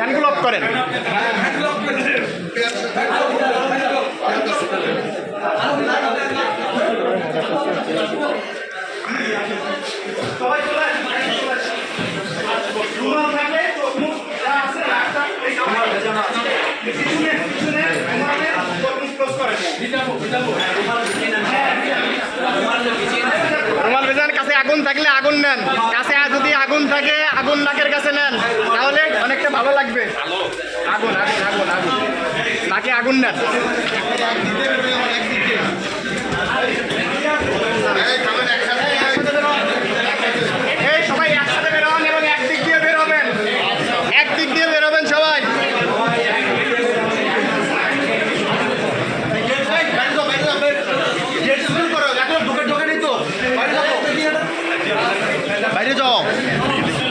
ফ্যানগুলো of করেন। রুমাল vegan কাছে আগুন থাকলে আগুন নেন। কাছে যদি আগুন থাকে আগুন নাকের কাছে নেন তাহলে অনেকটা ভালো লাগবে। আগুন আগুন আগুন আগুন। নাকে আগুন নেন।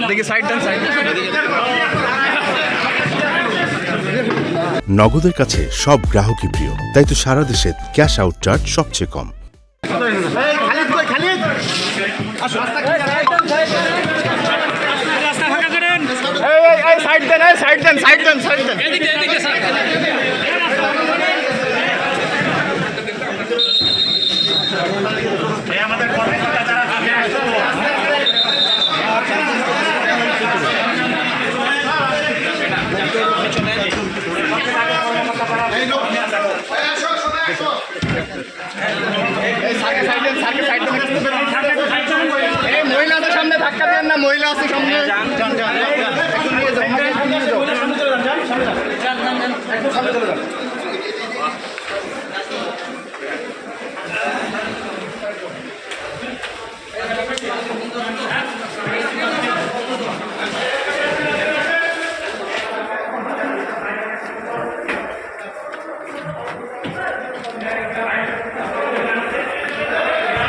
দেখি সাইড দেন সাইড নগদের কাছে সব গ্রাহকই প্রিয় তাই তো সারা দেশে ক্যাশ আউট চার্জ সবচেয়ে কম। সাইড দেন সাইড দেন সাইড দেন সাইড দেন। মহিলা আছে সামনে ধাক্কা দেন না মহিলা সামনে